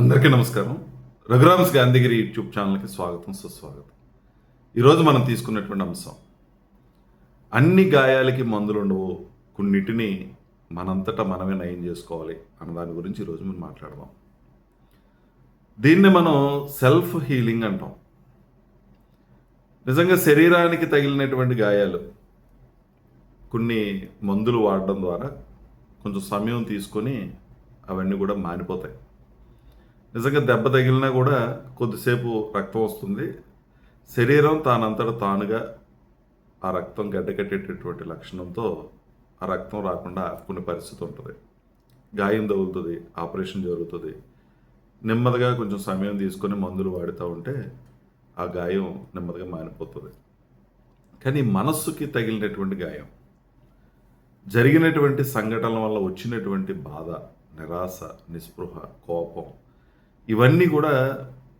అందరికీ నమస్కారం. రఘురామ్స్ గాంధీగిరి యూట్యూబ్ ఛానల్కి స్వాగతం సుస్వాగతం. ఈరోజు మనం తీసుకున్నటువంటి అంశం అన్ని గాయాలకి మందులు ఉండవు కొన్నిటిని మనంతటా మనమే నయం చేసుకోవాలి అన్న దాని గురించి ఈరోజు మనం మాట్లాడదాం. దీన్ని మనం సెల్ఫ్ హీలింగ్ అంటాం. నిజంగా శరీరానికి తగిలినటువంటి గాయాలు కొన్ని మందులు వాడడం ద్వారా కొంచెం సమయం తీసుకొని అవన్నీ కూడా మానిపోతాయి నిజంగా దెబ్బ తగిలినా కూడా కొద్దిసేపు రక్తం వస్తుంది. శరీరం తానంతట తానుగా ఆ రక్తం గడ్డకట్టేటటువంటి లక్షణంతో ఆ రక్తం రాకుండా ఆపుకునే పరిస్థితి ఉంటుంది. గాయం తగులుతుంది ఆపరేషన్ జరుగుతుంది. నెమ్మదిగా కొంచెం సమయం తీసుకొని మందులు వాడుతూ ఉంటే ఆ గాయం నెమ్మదిగా మానిపోతుంది కానీ మనస్సుకి తగిలినటువంటి గాయం జరిగినటువంటి సంఘటనల వల్ల వచ్చినటువంటి బాధ నిరాశ నిస్పృహ కోపం ఇవన్నీ కూడా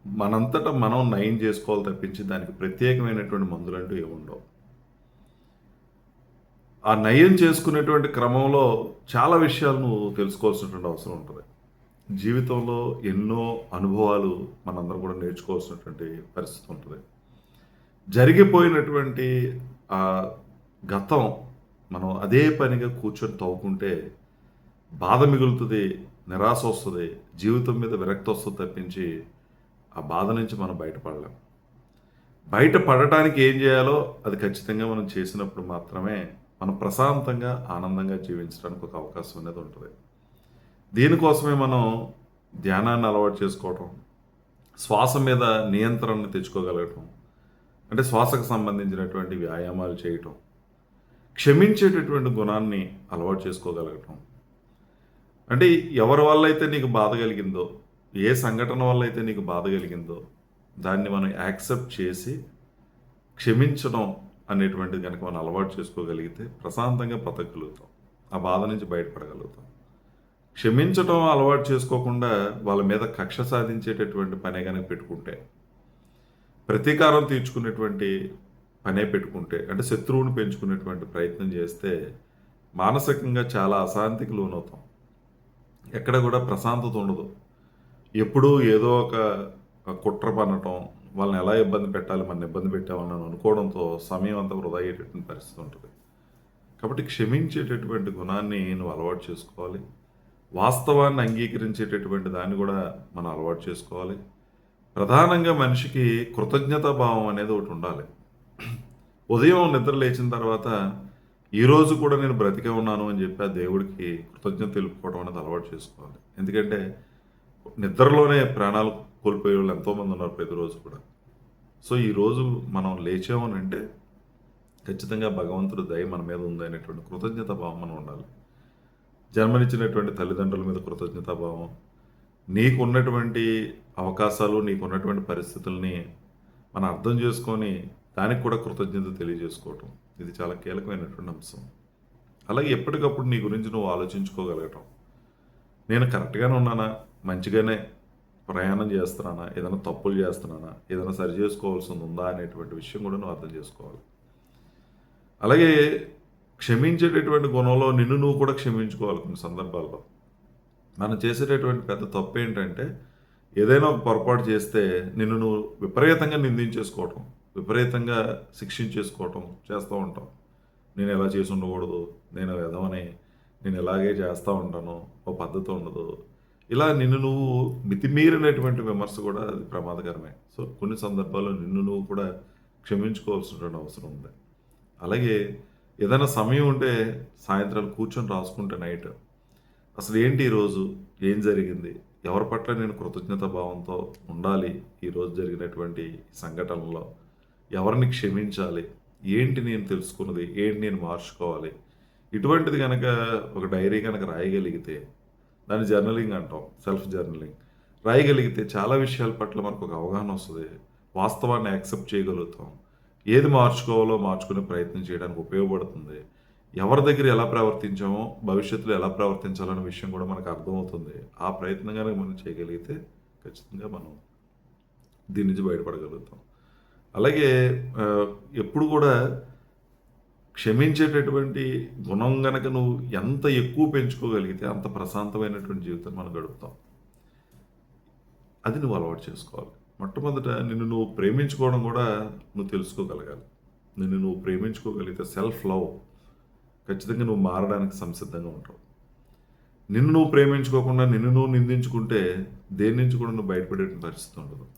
మనంతటా మనం నయం చేసుకోవాలి తప్పించి దానికి ప్రత్యేకమైనటువంటి మందులు అంటూ ఏముండవు ఆ నయం చేసుకునేటువంటి క్రమంలో చాలా విషయాలు నువ్వు తెలుసుకోవాల్సినటువంటి అవసరం ఉంటుంది. జీవితంలో ఎన్నో అనుభవాలు మనందరం కూడా నేర్చుకోవాల్సినటువంటి పరిస్థితి ఉంటుంది. జరిగిపోయినటువంటి ఆ గతం మనం అదే పనిగా కూర్చొని తవ్వుకుంటే బాధ మిగులుతుంది నిరాశ వస్తుంది జీవితం మీద విరక్తి వస్తుంది తప్పించి ఆ బాధ నుంచి మనం బయటపడలేం. బయట పడటానికి ఏం చేయాలో అది ఖచ్చితంగా మనం చేసినప్పుడు మాత్రమే మనం ప్రశాంతంగా ఆనందంగా జీవించడానికి ఒక అవకాశం అనేది ఉంటుంది. దీనికోసమే మనం ధ్యానాన్ని అలవాటు చేసుకోవటం శ్వాస మీద నియంత్రణను తెచ్చుకోగలగటం అంటే శ్వాసకు సంబంధించినటువంటి వ్యాయామాలు చేయటం క్షమించేటటువంటి గుణాన్ని అలవాటు చేసుకోగలగటం అంటే ఎవరి వల్ల అయితే నీకు బాధ కలిగిందో ఏ సంఘటన వల్ల అయితే నీకు బాధ కలిగిందో దాన్ని మనం యాక్సెప్ట్ చేసి క్షమించడం అనేటువంటిది కనుక మనం అలవాటు చేసుకోగలిగితే ప్రశాంతంగా బతకగలుగుతాం ఆ బాధ నుంచి బయటపడగలుగుతాం. క్షమించడం అలవాటు చేసుకోకుండా వాళ్ళ మీద కక్ష సాధించేటటువంటి పనే కనుక పెట్టుకుంటే ప్రతీకారం తీర్చుకునేటువంటి పనే పెట్టుకుంటే అంటే శత్రువుని పెంచుకునేటువంటి ప్రయత్నం చేస్తే మానసికంగా చాలా అశాంతికి లోనవుతాం. ఎక్కడ కూడా ప్రశాంతత ఉండదు. ఎప్పుడూ ఏదో ఒక కుట్ర పనటం వాళ్ళని ఎలా ఇబ్బంది పెట్టాలి మన ఇబ్బంది పెట్టామని అనుకోవడంతో సమయం అంతా వృధా అయ్యేటటువంటి పరిస్థితి ఉంటుంది. కాబట్టి క్షమించేటటువంటి గుణాన్ని నువ్వు అలవాటు చేసుకోవాలి. వాస్తవాన్ని అంగీకరించేటటువంటి దాన్ని కూడా మనం అలవాటు చేసుకోవాలి. ప్రధానంగా మనిషికి కృతజ్ఞతా భావం అనేది ఒకటి ఉండాలి. ఉదయం నిద్ర లేచిన తర్వాత ఈరోజు కూడా నేను బ్రతికే ఉన్నాను అని చెప్పి ఆ దేవుడికి కృతజ్ఞత తెలుపుకోవడం అనేది అలవాటు చేసుకోవాలి. ఎందుకంటే నిద్రలోనే ప్రాణాలు కోల్పోయే వాళ్ళు ఎంతోమంది ఉన్నారు ప్రతిరోజు కూడా. సో ఈరోజు మనం లేచామని అంటే ఖచ్చితంగా భగవంతుడు దయ మన మీద ఉంది అనేటువంటి కృతజ్ఞత భావం మనం ఉండాలి. జన్మనిచ్చినటువంటి తల్లిదండ్రుల మీద కృతజ్ఞతా భావం. నీకున్నటువంటి అవకాశాలు నీకున్నటువంటి పరిస్థితుల్ని మనం అర్థం చేసుకొని దానికి కూడా కృతజ్ఞత తెలియజేసుకోవటం. ఇది చాలా కీలకమైనటువంటి అంశం. అలాగే ఎప్పటికప్పుడు నీ గురించి నువ్వు ఆలోచించుకోగలగటం. నేను కరెక్ట్గానే ఉన్నానా? మంచిగానే ప్రయాణం చేస్తున్నానా? ఏదైనా తప్పులు చేస్తున్నానా? ఏదైనా సరి చేసుకోవాల్సింది ఉందా? అనేటువంటి విషయం కూడా నువ్వు అర్థం చేసుకోవాలి. అలాగే క్షమించేటటువంటి గుణంలో నిన్ను నువ్వు కూడా క్షమించుకోవాలి కొన్ని సందర్భాల్లో. మనం చేసేటటువంటి పెద్ద తప్పు ఏంటంటే ఏదైనా ఒక పొరపాటు చేస్తే నిన్ను నువ్వు విపరీతంగా నిందించేసుకోవటం. విపరీతంగా శిక్షించేసుకోవటం చేస్తూ ఉంటాం. నేను ఎలా చేసి ఉండకూడదు? నేను విధమని నేను ఇలాగే చేస్తూ ఉంటాను. ఓ పద్ధతి ఉండదు. ఇలా నిన్ను నువ్వు మితిమీరినటువంటి విమర్శ కూడా అది ప్రమాదకరమే. సో కొన్ని సందర్భాల్లో నిన్ను నువ్వు కూడా క్షమించుకోవాల్సినటువంటి అవసరం ఉంది. అలాగే ఏదైనా సమయం ఉంటే సాయంత్రాలు కూర్చొని రాసుకుంటే నైట్. అసలు ఏంటి ఈరోజు ఏం జరిగింది? ఎవరి పట్ల నేను కృతజ్ఞత భావంతో ఉండాలి ఈరోజు జరిగినటువంటి సంఘటనలో? ఎవరిని క్షమించాలి? ఏంటి నేను తెలుసుకున్నది? ఏంటి నేను మార్చుకోవాలి? ఇటువంటిది కనుక ఒక డైరీ కనుక రాయగలిగితే దాన్ని జర్నలింగ్ అంటాం సెల్ఫ్ జర్నలింగ్. రాయగలిగితే చాలా విషయాల పట్ల మనకు ఒక అవగాహన వస్తుంది. వాస్తవాన్ని యాక్సెప్ట్ చేయగలుగుతాం. ఏది మార్చుకోవాలో మార్చుకునే ప్రయత్నం చేయడానికి ఉపయోగపడుతుంది. ఎవరి దగ్గర ఎలా ప్రవర్తించామో భవిష్యత్తులో ఎలా ప్రవర్తించాలనే విషయం కూడా మనకు అర్థమవుతుంది. ఆ ప్రయత్నం కనుక మనం చేయగలిగితే ఖచ్చితంగా మనం దీని నుంచి బయటపడగలుగుతాం. అలాగే ఎప్పుడు కూడా క్షమించేటటువంటి గుణం గనక నువ్వు ఎంత ఎక్కువ పెంచుకోగలిగితే అంత ప్రశాంతమైనటువంటి జీవితం మనం గడుపుతాం. అది నువ్వు అలవాటు చేసుకోవాలి. మొట్టమొదట నిన్ను నువ్వు ప్రేమించుకోవడం కూడా నువ్వు తెలుసుకోగలగాలి. నిన్ను నువ్వు ప్రేమించుకోగలిగితే సెల్ఫ్ లవ్ ఖచ్చితంగా నువ్వు మారడానికి సంసిద్ధంగా ఉంటావు. నిన్ను నువ్వు ప్రేమించుకోకుండా నిన్ను నువ్వు నిందించుకుంటే దేని నుంచి కూడా నువ్వు బయటపడే పరిస్థితి ఉండదు.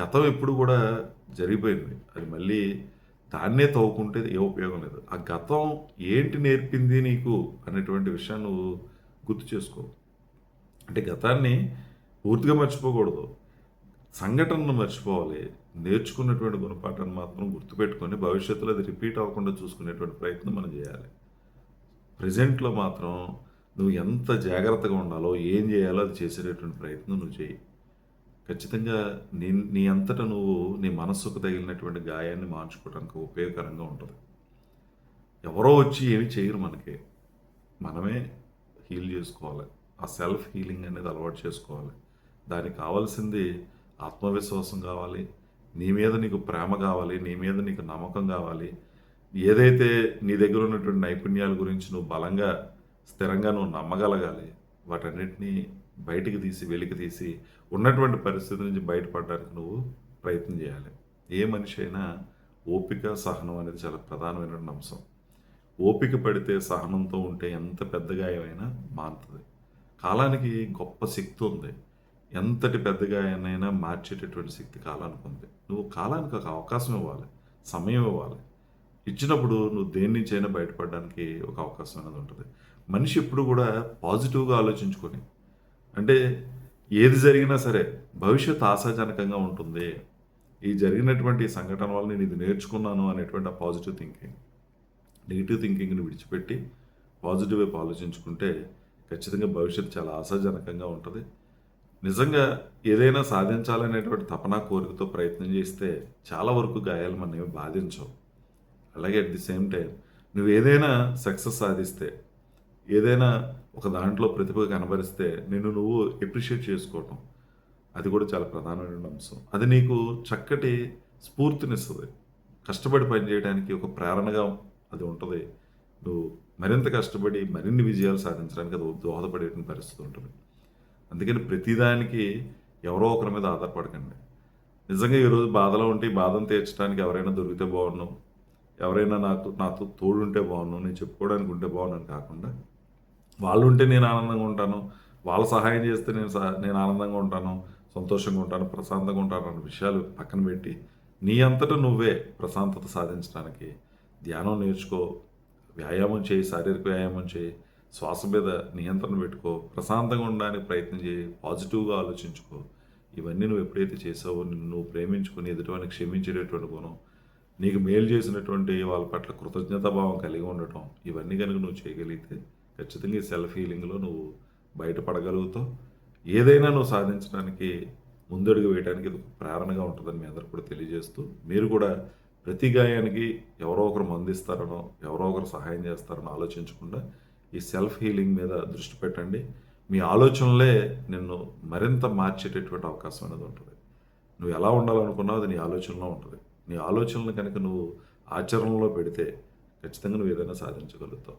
గతం ఎప్పుడు కూడా జరిగిపోయింది. అది మళ్ళీ దాన్నే తవ్వుకుంటే ఏ ఉపయోగం లేదు. ఆ గతం ఏంటి నేర్పింది నీకు అనేటువంటి విషయాన్ని నువ్వు గుర్తు చేసుకో. అంటే గతాన్ని పూర్తిగా మర్చిపోకూడదు. సంఘటనను మర్చిపోవాలి. నేర్చుకున్నటువంటి గుణపాఠాన్ని మాత్రం గుర్తుపెట్టుకొని భవిష్యత్తులో అది రిపీట్ అవ్వకుండా చూసుకునేటువంటి ప్రయత్నం మనం చేయాలి. ప్రజెంట్లో మాత్రం నువ్వు ఎంత జాగ్రత్తగా ఉండాలో ఏం చేయాలో అది చేసేటటువంటి ప్రయత్నం నువ్వు చేయి. ఖచ్చితంగా నీ నీ అంతటా నువ్వు నీ మనస్సుకు తగిలినటువంటి గాయాన్ని మార్చుకోవడానికి ఉపయోగకరంగా ఉంటుంది. ఎవరో వచ్చి ఏమి చేయరు మనకి. మనమే హీల్ చేసుకోవాలి. ఆ సెల్ఫ్ హీలింగ్ అనేది అలవాటు చేసుకోవాలి. దానికి కావాల్సింది ఆత్మవిశ్వాసం కావాలి. నీ మీద నీకు ప్రేమ కావాలి. నీ మీద నీకు నమ్మకం కావాలి. ఏదైతే నీ దగ్గర ఉన్నటువంటి నైపుణ్యాల గురించి నువ్వు బలంగా స్థిరంగా నువ్వు నమ్మగలగాలి వాటన్నిటినీ బయటికి తీసి వెలికి తీసి ఉన్నటువంటి పరిస్థితి నుంచి బయటపడడానికి నువ్వు ప్రయత్నం చేయాలి. ఏ మనిషి అయినా ఓపిక సహనం అనేది చాలా ప్రధానమైనటువంటి అంశం. ఓపిక పడితే సహనంతో ఉంటే ఎంత పెద్ద గాయమైనా మారుతుంది. కాలానికి గొప్ప శక్తి ఉంది. ఎంతటి పెద్ద గాయాన్నైనా మార్చేటటువంటి శక్తి కాలానికి ఉంది. నువ్వు కాలానికి ఒక అవకాశం ఇవ్వాలి సమయం ఇవ్వాలి. ఇచ్చినప్పుడు నువ్వు దేని నుంచైనా బయటపడడానికి ఒక అవకాశం అనేది ఉంటుంది. మనిషి ఎప్పుడు కూడా పాజిటివ్గా ఆలోచించుకొని అంటే ఏది జరిగినా సరే భవిష్యత్ ఆశాజనకంగా ఉంటుంది. ఈ జరిగినటువంటి సంఘటన వల్ల నేను ఇది నేర్చుకున్నాను అనేటువంటి ఆ పాజిటివ్ థింకింగ్ నెగిటివ్ థింకింగ్ని విడిచిపెట్టి పాజిటివ్ వైపు ఆలోచించుకుంటే ఖచ్చితంగా భవిష్యత్తు చాలా ఆశాజనకంగా ఉంటుంది. నిజంగా ఏదైనా సాధించాలనేటువంటి తపన కోరికతో ప్రయత్నం చేస్తే చాలా వరకు గాయాలు మనం బాధించవు. అలాగే అట్ ది సేమ్ టైం నువ్వు ఏదైనా సక్సెస్ సాధిస్తే ఏదైనా ఒక దాంట్లో ప్రతిభ కనబరిస్తే నిన్ను నువ్వు ఎప్రిషియేట్ చేసుకోవటం. అది కూడా చాలా ప్రధానమైన అంశం. అది నీకు చక్కటి స్ఫూర్తినిస్తుంది. కష్టపడి పనిచేయడానికి ఒక ప్రేరణగా అది ఉంటుంది. నువ్వు మరింత కష్టపడి మరిన్ని విజయాలు సాధించడానికి అది దోహదపడే పరిస్థితి ఉంటుంది. అందుకని ప్రతిదానికి ఎవరో ఒకరి మీద ఆధారపడకండి. నిజంగా ఈరోజు బాధలో ఉంటే ఈ బాధను తీర్చడానికి ఎవరైనా దొరికితే బాగున్నాం ఎవరైనా నాకు నాతో తోడుంటే బాగున్నాను నేను చెప్పుకోవడానికి ఉంటే బాగున్నాను కాకుండా వాళ్ళు ఉంటే నేను ఆనందంగా ఉంటాను. వాళ్ళ సహాయం చేస్తే నేను నేను ఆనందంగా ఉంటాను సంతోషంగా ఉంటాను ప్రశాంతంగా ఉంటాను అన్న విషయాలు పక్కన పెట్టి నీ అంతటా నువ్వే ప్రశాంతత సాధించడానికి ధ్యానం నేర్చుకో వ్యాయామం చేయి శారీరక వ్యాయామం చేయి శ్వాస మీద నియంత్రణ పెట్టుకో ప్రశాంతంగా ఉండడానికి ప్రయత్నం చేయి పాజిటివ్గా ఆలోచించుకో. ఇవన్నీ నువ్వు ఎప్పుడైతే చేసావో నిన్ను నువ్వు ప్రేమించుకుని ఎదుటివాడిని క్షమించేటటువంటి గుణం నీకు మేలు చేసినటువంటి వాళ్ళ పట్ల కృతజ్ఞతాభావం కలిగి ఉండటం ఇవన్నీ కనుక నువ్వు చేయగలిగితే ఖచ్చితంగా ఈ సెల్ఫ్ హీలింగ్లో నువ్వు బయటపడగలుగుతావు. ఏదైనా నువ్వు సాధించడానికి ముందడుగు వేయడానికి ఇది ఒక ప్రేరణగా ఉంటుందని మీ అందరూ కూడా తెలియజేస్తూ మీరు కూడా ప్రతి గాయానికి ఎవరో ఒకరు మందిస్తారనో ఎవరో ఒకరు సహాయం చేస్తారనో ఆలోచించకుండా ఈ సెల్ఫ్ హీలింగ్ మీద దృష్టి పెట్టండి. మీ ఆలోచనలే నిన్ను మరింత మార్చేటటువంటి అవకాశం అనేది ఉంటుంది. నువ్వు ఎలా ఉండాలనుకున్నావు అది నీ ఆలోచనలో ఉంటుంది. నీ ఆలోచనలు కనుక నువ్వు ఆచరణలో పెడితే ఖచ్చితంగా నువ్వు ఏదైనా సాధించగలుగుతావు.